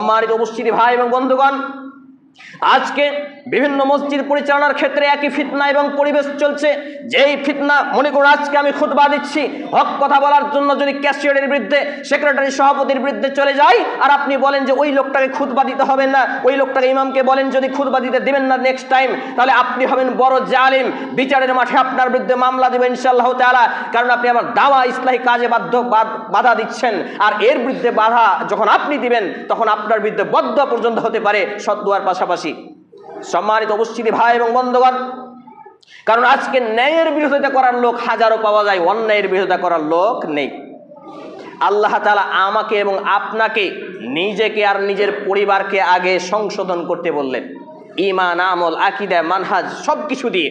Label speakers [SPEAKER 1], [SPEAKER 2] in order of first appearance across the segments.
[SPEAKER 1] সম্মানিত উপস্থিতি ভাই এবং বন্ধুগণ আজকে বিভিন্ন মসজিদ পরিচালনার ক্ষেত্রে একই ফিতনা এবং পরিবেশ চলছে। যেই ফিতনা, মনে করুন আজকে আমি খুতবা দিচ্ছি, হক কথা বলার জন্য যদি ক্যাশিয়ারের বিরুদ্ধে, সেক্রেটারি সভাপতির বিরুদ্ধে চলে যাই, আর আপনি বলেন যে ওই লোকটাকে খুতবা দিতে হবে না, ওই লোকটাকে ইমামকে বলেন যদি খুতবা দিতে দেবেন না নেক্সট টাইম তাহলে আপনি হবেন বড় জালিম। বিচারের মাঠে আপনার বিরুদ্ধে মামলা দেবেন ইনশাল্লাহ তাআলা, কারণ আপনি আমার দাওয়া ইসলাহী কাজে বাধ্য, বাধা দিচ্ছেন। আর এর বিরুদ্ধে বাধা যখন আপনি দিবেন, তখন আপনার বিরুদ্ধে বদ্ধ পর্যন্ত হতে পারে সদ্দুয়ার পাশাপাশি সম্মানিত উপস্থিতি ভাই এবং বন্ধুগণ, কারণ আজকে ন্যায়ের বিরোধিতা করার লোক হাজারো পাওয়া যায়, অন্যায়ের বিরোধিতা করার লোক নেই। আল্লাহ তালা আমাকে এবং আপনাকে নিজেকে আর নিজের পরিবারকে আগে সংশোধন করতে বললেন। ইমান আমল, আকিদা, মানহাজ সব কিছু দিয়ে।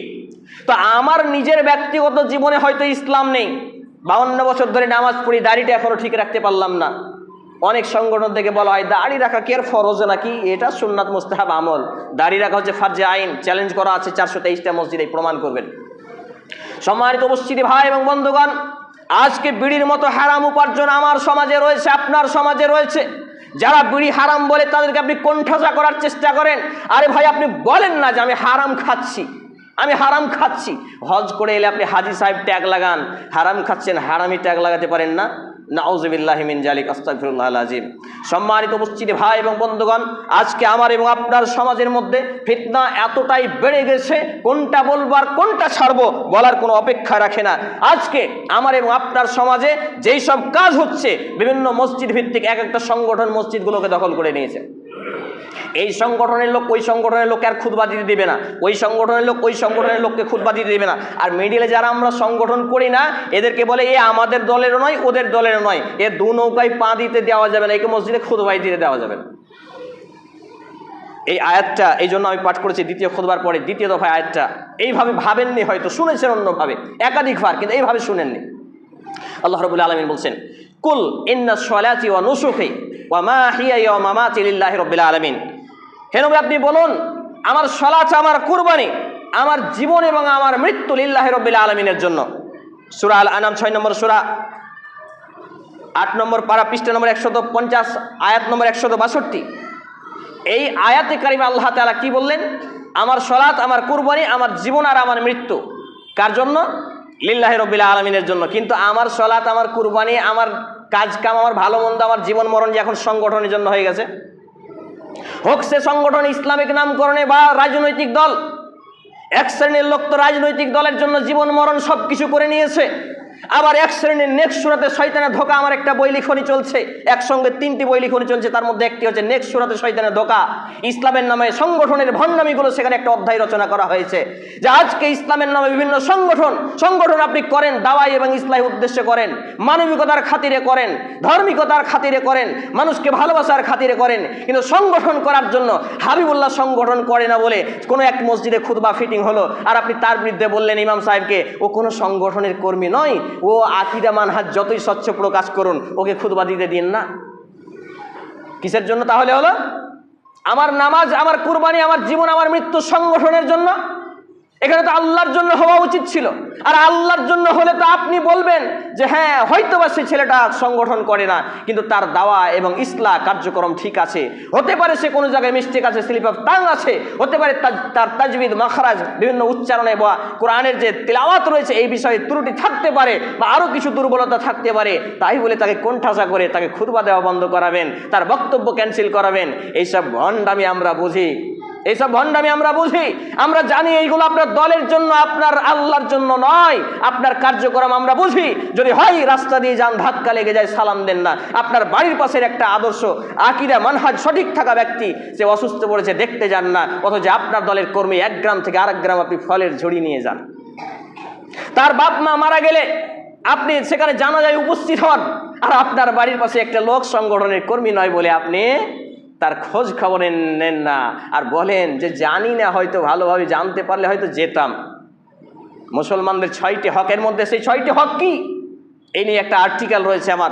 [SPEAKER 1] তো আমার নিজের ব্যক্তিগত জীবনে হয়তো ইসলাম নেই। বাউন্ন বছর ধরে নামাজ পড়ি দাড়িটা এখনও ঠিক রাখতে পারলাম না। অনেক সংগঠন থেকে বলা হয়, দাড়ি রাখা কে ফরজ নাকি? এটা সুন্নাত মুস্তাহাব আমল। দাড়ি রাখা হচ্ছে ফার্জে আইন। চ্যালেঞ্জ করা আছে চারশো তেইশটা মসজিদে প্রমাণ করবেন। সম্মানিত উপস্থিতি, ভাই এবং বন্ধুগণ, আজকে বিড়ির মতো হারাম উপার্জন আমার সমাজে রয়েছে, আপনার সমাজে রয়েছে। যারা বিড়ি হারাম বলে তাদেরকে আপনি কোণঠাসা করার চেষ্টা করেন। আরে ভাই, আপনি বলেন না যে আমি হারাম খাচ্ছি। আমি হারাম খাচ্ছি। হজ করে এলে আপনি হাজি সাহেব ট্যাগ লাগান। হারাম খাচ্ছেন, হারামি ট্যাগ লাগাতে পারেন না। নাউজবিল্লাহিমিন জালিক সম্মানিত উপস্থিতি ভাই এবং বন্ধুগণ, আজকে আমার এবং আপনার সমাজের মধ্যে ফিতনা এতটাই বেড়ে গেছে, কোনটা বলবার কোনটা ছাড়বো বলার কোনো অপেক্ষা রাখে না। আজকে আমার এবং আপনার সমাজে যেই সব কাজ হচ্ছে, বিভিন্ন মসজিদ ভিত্তিক এক একটা সংগঠন মসজিদগুলোকে দখল করে নিয়েছে। এই সংগঠনের লোক ওই সংগঠনের লোককে আর খুদবা দিতে দেবে না। ওই সংগঠনের লোক ওই সংগঠনের লোককে খুদবা দিতে দেবে না। আর মিডিলে যারা আমরা সংগঠন করি না, এদেরকে বলে এ আমাদের দলেরও নয়, ওদের দলেরও নয়। এ দু নৌকায় পা দিতে দেওয়া যাবে না, একে মসজিদে খুদবাই দিতে দেওয়া যাবে না। এই আয়াতটা এই জন্য আমি পাঠ করেছি দ্বিতীয় খুদবার পরে, দ্বিতীয় দফায় আয়াতটা। এইভাবে ভাবেননি হয়তো, শুনেছেন অন্যভাবে, একাধিকবার, কিন্তু এইভাবে শুনেননি। আল্লাহ রবুল্লা আলমিন বলছেন, কুল ইন্না সলাচি ও নুসুখি ওয়া মা ওয়া মামাতি লিল্লাহি রব্বিল আলামিন। হে আপনি বলুন, আমার সলাচ আমার কুরবানি, আমার জীবন এবং আমার মৃত্যু লিল্লাহি রব্বিল আলমিনের জন্য। সূরা আল আনাম ছয় নম্বর সুরা, আট নম্বর পারা পৃষ্ঠা নম্বর একশত পঞ্চাশ, আয়াত নম্বর একশত বাষট্টি। এই আয়াতে কারিমা আল্লাহ তালা কি বললেন? আমার সলাৎ, আমার কুরবানি, আমার জীবন আর আমার মৃত্যু। কার জন্য? লিল্লাহি রব্বিল আলমিনের জন্য। কিন্তু আমার সলাৎ, আমার কুরবানি, আমার কাজ কাম আমার ভালো মন্দ, আমার জীবন মরণ যে এখন সংগঠনের জন্য হয়ে গেছে। হোক সে সংগঠন ইসলামিক নামকরণে বা রাজনৈতিক দল, এক শ্রেণির লোক তো রাজনৈতিক দলের জন্য জীবন মরণ সব কিছু করে নিয়েছে। আবার এক শ্রেণির নেক্সট সুরাতে শয়তানের ধোকা, আমার একটা বই লিখনি চলছে। একসঙ্গে তিনটি বই লিখনি চলছে, তার মধ্যে একটি হচ্ছে নেক্সট সুরাতে শয়তানের ধোকা। ইসলামের নামে সংগঠনের ভণ্ডামিগুলো সেখানে একটা অধ্যায় রচনা করা হয়েছে। যে আজকে ইসলামের নামে বিভিন্ন সংগঠন সংগঠন আপনি করেন, দাওয়াই এবং ইসলামের উদ্দেশ্যে করেন, মানবিকতার খাতিরে করেন, ধার্মিকতার খাতিরে করেন, মানুষকে ভালোবাসার খাতিরে করেন, কিন্তু সংগঠন করার জন্য হাবিবুল্লাহ সংগঠন করে না বলে কোনো এক মসজিদে খুতবা ফিটিং হলো। আর আপনি তার বিরুদ্ধে বললেন ইমাম সাহেবকে, ও কোনো সংগঠনের কর্মী নয় ও আকিদা মানহাজ যতই স্বচ্ছ প্রকাশ করুন, ওকে খুদবা দিতে দিন না। কিসের জন্য তাহলে হলো? আমার নামাজ, আমার কুরবানি, আমার জীবন, আমার মৃত্যু সংগঠনের জন্য এখানে তো আল্লাহর জন্য হওয়া উচিত ছিল। আর আল্লাহর জন্য হলে তো আপনি বলবেন যে হ্যাঁ হয়তো বা সে ছেলেটা সংগঠন করে না, কিন্তু তার দাওয়া এবং ইসলা কার্যক্রম ঠিক আছে। হতে পারে সে কোনো জায়গায় মিস্টেক আছে, স্লিপ অফ টাং আছে। হতে পারে তার- তাজবিদ মাখারাজ, বিভিন্ন উচ্চারণে বা কোরআনের যে তেলাওয়াত রয়েছে, এই বিষয়ে ত্রুটি থাকতে পারে বা আরও কিছু দুর্বলতা থাকতে পারে। তাই বলে তাকে কোণঠাসা করে তাকে খুদবা দেওয়া বন্ধ করাবেন, তার বক্তব্য ক্যান্সেল করাবেন। এইসব ভণ্ডামি আমরা বুঝি। এইসব ভণ্ডামি আমরা বুঝি। আমরা জানি এইগুলো আপনার দলের জন্য, আপনার আল্লাহর জন্য নয়। আপনার কার্যক্রম আমরা বুঝি। যদি হয়, রাস্তা দিয়ে যান, ধাক্কা লেগে যায়, সালাম দেন না। আপনার বাড়ির পাশের একটা আদর্শ আকিরা মানহাজ, সঠিক থাকা ব্যক্তি, সে অসুস্থ পড়েছে, দেখতে যান না। অথচ আপনার দলের কর্মী এক গ্রাম থেকে আরেক গ্রাম আপনি ফলের ঝুড়ি নিয়ে যান। তার বাপ মা মারা গেলে আপনি সেখানে জানা যায় উপস্থিত হন। আর আপনার বাড়ির পাশে একটা লোক সংগঠনের কর্মী নয় বলে আপনি তার খোঁজ খবর নেন না। আর বলেন যে, জানি না, হয়তো ভালোভাবে জানতে পারলে হয়তো যেতাম। মুসলমানদের ছয়টি হকের মধ্যে, সেই ছয়টি হক কি? এই নিয়ে একটা আর্টিকেল রয়েছে আমার।